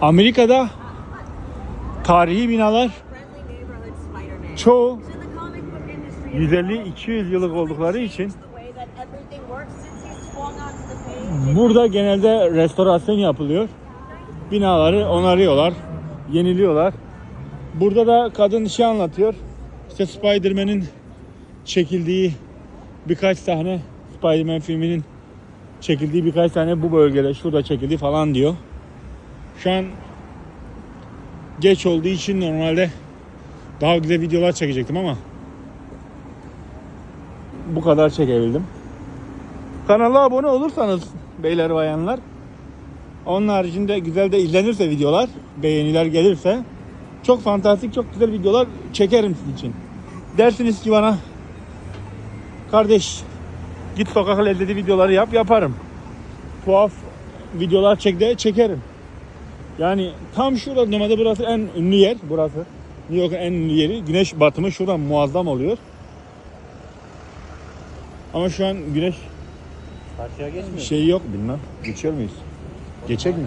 Amerika'da tarihi binalar çoğu So the comic book industry has 150-200 yıllık oldukları için burada genelde restorasyon yapılıyor. Binaları onarıyorlar, yeniliyorlar. Burada da kadın şey anlatıyor. İşte Spider-Man'in çekildiği birkaç sahne Spider-Man filminin çekildiği birkaç tane bu bölgede şurada çekildi falan diyor. Şu an geç olduğu için normalde daha güzel videolar çekecektim ama bu kadar çekebildim. Kanala abone olursanız beyler bayanlar onun haricinde güzel de izlenirse videolar, beğeniler gelirse çok fantastik, çok güzel videolar çekerim sizin için. Dersiniz ki bana kardeş git sokak lezzeti videoları yap, yaparım. Tuhaf videolar çek de çekerim. Yani tam şurada normalde burası en ünlü yer burası. New York'un en ünlü yeri. Güneş batımı şuradan muazzam oluyor. Ama şu an güneş Karşıya geçmiyor. şey yok bilmem. Geçiyor muyuz? Geçecek mi?